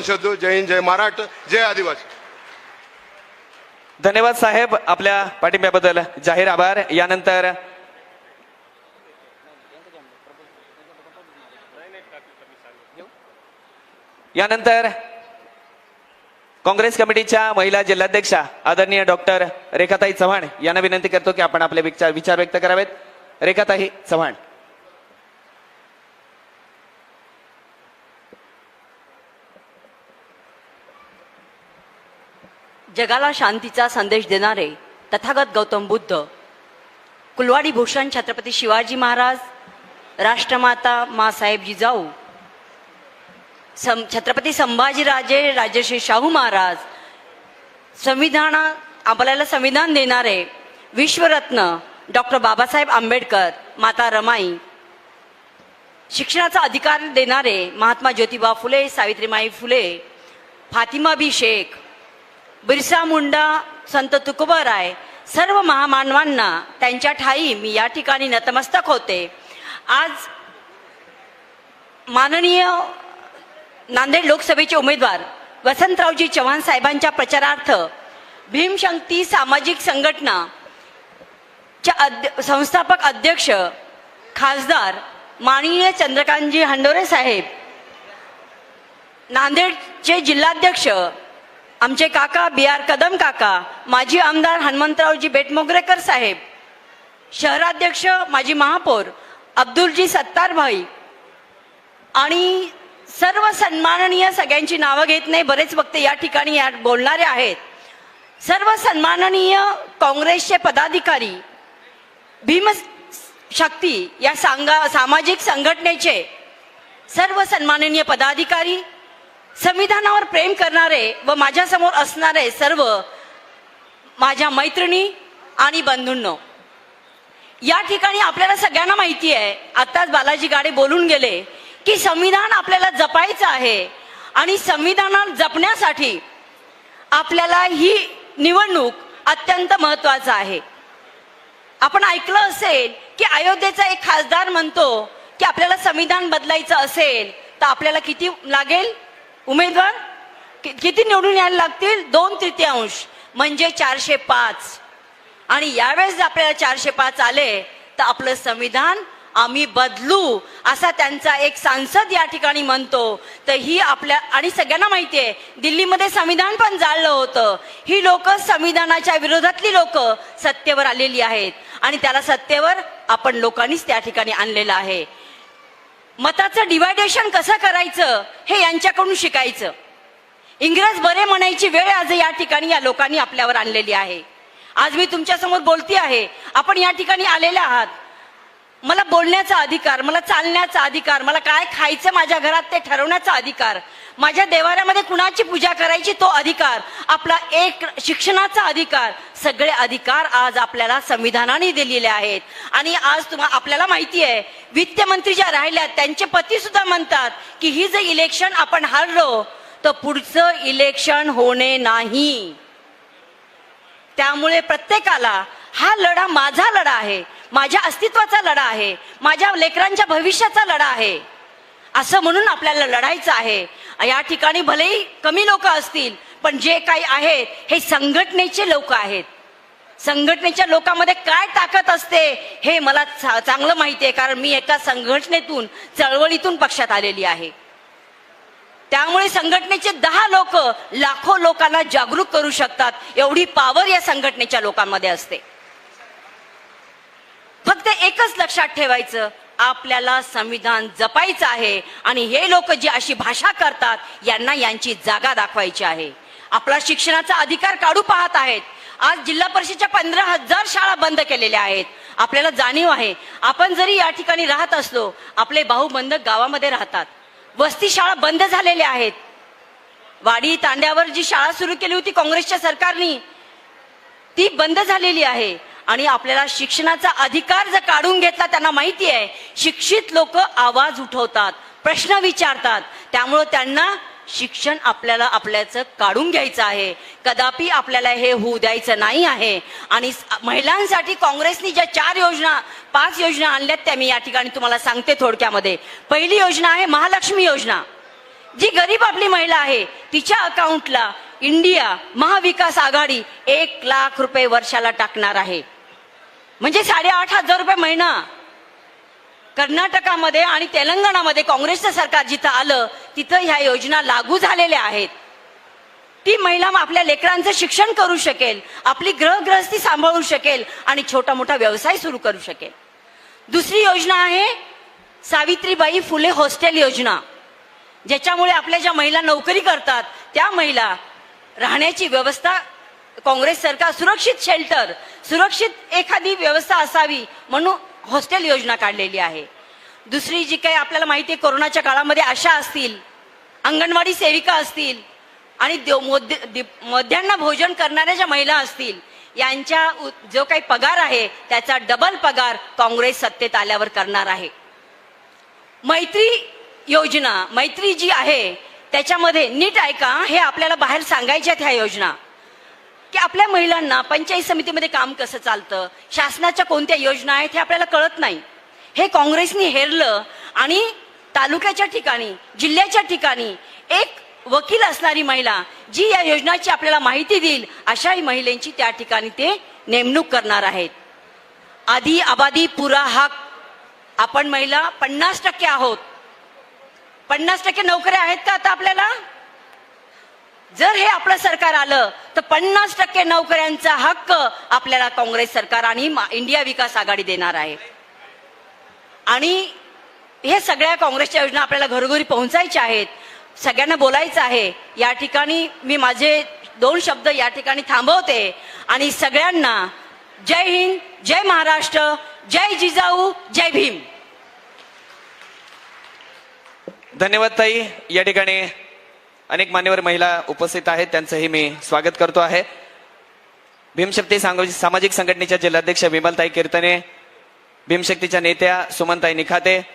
जय हिंद जय महाराष्ट्र जय आदिवासी. धन्यवाद साहेब आपल्या पाठिंब्याबद्दल. जाहीर आभार. यानंतर यानंतर काँग्रेस कमिटीच्या महिला जिल्हाध्यक्षा आदरणीय डॉक्टर रेखाताई चव्हाण यांना विनंती करतो की आपण आपले विचार विचार व्यक्त करावेत. रेखाताई चव्हाण. जगाला शांतीचा संदेश देणारे तथागत गौतम बुद्ध कुलवाडी भूषण छत्रपती शिवाजी महाराज राष्ट्रमाता मासाहेब जिजाऊ सं छत्रपती संभाजीराजे राजश्री शाहू महाराज संविधान आपल्याला संविधान देणारे विश्वरत्न डॉक्टर बाबासाहेब आंबेडकर माता रमाई शिक्षणाचा अधिकार देणारे महात्मा ज्योतिबा फुले सावित्रीमाई फुले फातिमा बी शेख बिरसा मुंडा संत तुकबराय सर्व महामानवांना त्यांच्या ठाई मी या ठिकाणी नतमस्तक होते. आज माननीय नांदेड लोकसभेचे उमेदवार वसंतरावजी चव्हाण साहेबांच्या प्रचारार्थ भीमशक्ती सामाजिक संघटना च्या अध्य संस्थापक अध्यक्ष खासदार माननीय चंद्रकांतजी हंडोरे साहेब नांदेडचे जिल्हाध्यक्ष आमचे काका बी आर कदम काका माजी आमदार हनुमंतरावजी बेटमोगरेकर साहेब शहराध्यक्ष माजी महापौर अब्दुलजी सत्तारभाई आणि सर्व सन्माननीय सगळ्यांची नावं घेत नाही बरेच वक्ते या ठिकाणी या बोलणारे आहेत. सर्व सन्माननीय काँग्रेसचे पदाधिकारी भीम शक्ती या सांगा सामाजिक संघटनेचे सर्व सन्माननीय पदाधिकारी संविधानावर प्रेम करणारे व माझ्यासमोर असणारे सर्व माझ्या मैत्रिणी आणि बंधूंनो या ठिकाणी आपल्याला सगळ्यांना माहिती आहे आत्ताच बालाजी गाडे बोलून गेले की संविधान आपल्याला जपायचं आहे आणि संविधानात जपण्यासाठी आपल्याला ही निवडणूक अत्यंत महत्वाचं आहे. आपण ऐकलं असेल की अयोध्येचा एक खासदार म्हणतो की आपल्याला संविधान बदलायचं असेल तर आपल्याला किती लागेल? उमेदवार कि- किती निवडून यायला लागतील? दोन तृतीयांश म्हणजे चारशे पाच. आणि यावेळेस जर आपल्याला चारशे पाच आले तर आपलं संविधान आम्ही बदलू असा त्यांचा एक सांसद या ठिकाणी म्हणतो. तर ही आपल्या आणि सगळ्यांना माहिती आहे दिल्लीमध्ये संविधान पण जाळलं होतं. ही लोक संविधानाच्या विरोधातली लोक सत्तेवर आलेली आहेत. आणि त्याला सत्तेवर आपण लोकांनीच त्या ठिकाणी आणलेलं आहे. मताचं डिवायडेशन कसं करायचं हे यांच्याकडून शिकायचं. इंग्रज बरे म्हणायची वेळ आज या ठिकाणी या लोकांनी आपल्यावर आणलेली आहे. आज मी तुमच्यासमोर बोलती आहे आपण या ठिकाणी आलेले आहात. मला बोलण्याचा अधिकार मला चालण्याचा अधिकार मला काय खायचं माझ्या घरात ते ठरवण्याचा अधिकार. माझ्या देवाऱ्यामध्ये कुणाची पूजा करायची तो अधिकार आपला एक शिक्षणाचा अधिकार. सगळे अधिकार आज आपल्याला संविधानाने दिलेले आहेत. आणि आज तुम्हा आपल्याला माहिती आहे वित्तमंत्री ज्या राहिल्या त्यांचे पती सुद्धा म्हणतात की ही जर इलेक्शन आपण हारलो तर पुढचं इलेक्शन होणे नाही. त्यामुळे प्रत्येकाला हा लढा माझा लढा आहे. माझ्या अस्तित्वाचा लढा आहे माझ्या लेकरांच्या भविष्याचा लढा आहे. असं म्हणून आपल्याला लढायचं आहे. या ठिकाणी भलेही कमी लोक असतील पण जे काही आहेत हे संघटनेचे लोक आहेत. संघटनेच्या लोकांमध्ये काय ताकद असते हे मला चा- चांगलं माहिती आहे कारण मी एका संघटनेतून चळवळीतून पक्षात आलेली आहे. त्यामुळे संघटनेचे दहा लोक लाखो लोकांना जागरूक करू शकतात एवढी पावर या संघटनेच्या लोकांमध्ये असते. फक्त एकच लक्षात ठेवायचं आपल्याला संविधान जपायचं आहे आणि हे लोक जी अशी भाषा करतात यांना यांची जागा दाखवायची आहे. आपला शिक्षणाचा अधिकार काढू पाहत आहेत. आज जिल्हा परिषदच्या पंधरा हजार शाळा बंद केलेल्या आहेत. आपल्याला जाणीव आहे आपण जरी या ठिकाणी राहत असलो आपले भाऊबंद गावामध्ये राहतात. वस्ती शाळा बंद झालेल्या आहेत. वाडी तांड्यावर जी शाळा सुरू केली होती काँग्रेसच्या सरकारनी ती बंद झालेली आहे. आणि आपल्याला शिक्षणाचा अधिकार जर काढून घेतला त्यांना माहिती आहे शिक्षित लोक आवाज उठवतात प्रश्न विचारतात. त्यामुळं त्यांना शिक्षण आपल्याला आपल्याचं काढून घ्यायचं आहे. कदापि आपल्याला हे होऊ द्यायचं नाही आहे. आणि महिलांसाठी काँग्रेसनी ज्या चार योजना पाच योजना आणल्यात त्या मी या ठिकाणी तुम्हाला सांगते थोडक्यामध्ये. पहिली योजना आहे महालक्ष्मी योजना. जी गरीब आपली महिला आहे तिच्या अकाउंटला इंडिया महाविकास आघाडी एक लाख रुपये वर्षाला टाकणार आहे. म्हणजे साडेआठ हजार रुपये महिना. कर्नाटकामध्ये आणि तेलंगणामध्ये काँग्रेसचं सरकार जिथं आलं तिथं ह्या योजना लागू झालेल्या आहेत. ती महिला मग आपल्या लेकरांचं शिक्षण करू शकेल आपली ग्रहग्रहस्थी सांभाळू शकेल आणि छोटा मोठा व्यवसाय सुरू करू शकेल. दुसरी योजना आहे सावित्रीबाई फुले हॉस्टेल योजना. ज्याच्यामुळे आपल्या ज्या महिला नोकरी करतात त्या महिला राहण्याची व्यवस्था काँग्रेस सरकार सुरक्षित शेल्टर सुरक्षित एखादी व्यवस्था असावी म्हणून हॉस्टेल योजना काढलेली आहे. दुसरी जी काही आपल्याला माहिती आहे कोरोनाच्या काळामध्ये आशा असतील अंगणवाडी सेविका असतील आणि देव- मध्यान्ह भोजन करणाऱ्या ज्या महिला असतील यांच्या जो काही पगार आहे त्याचा डबल पगार काँग्रेस सत्तेत आल्यावर करणार आहे. मैत्री योजना मैत्री जी आहे त्याच्यामध्ये नीट ऐका हे आपल्याला बाहेर सांगायच्यात ह्या योजना. की आपल्या महिलांना पंचायत समितीमध्ये काम कसं चालतं? शासनाच्या कोणत्या योजना आहेत हे आपल्याला कळत नाही. हे काँग्रेसनी हेरलं आणि तालुक्याच्या ठिकाणी जिल्ह्याच्या ठिकाणी एक वकील असणारी महिला जी या योजनाची आपल्याला माहिती देईल अशाही महिलांची त्या ठिकाणी ते नेमणूक करणार आहेत. आधी आबादी पुरा हक आपण महिला पन्नास टक्के आहोत. पन्नास टक्के नोकऱ्या आहेत का आता आपल्याला? जर हे आपलं सरकार आलं तर पन्नास टक्के नोकऱ्यांचा हक्क आपल्याला काँग्रेस सरकार आणि इंडिया विकास आघाडी देणार आहे. आणि हे सगळ्या काँग्रेसच्या योजना आपल्याला घरोघरी पोहोचायच्या आहेत सगळ्यांना बोलायचं आहे. या ठिकाणी मी माझे दोन शब्द या ठिकाणी थांबवते आणि सगळ्यांना जय हिंद जय महाराष्ट्र जय जिजाऊ जय भीम. धन्यवाद ताई. या ठिकाणी अनेक मान्यवर महिला उपस्थित आहेत त्यांचंही मी स्वागत करतो आहे. भीमशक्ती सामाजिक संघटनेच्या जिल्हाध्यक्ष विमलताई कीर्तने भीमशक्तीच्या नेत्या सुमनताई निखाते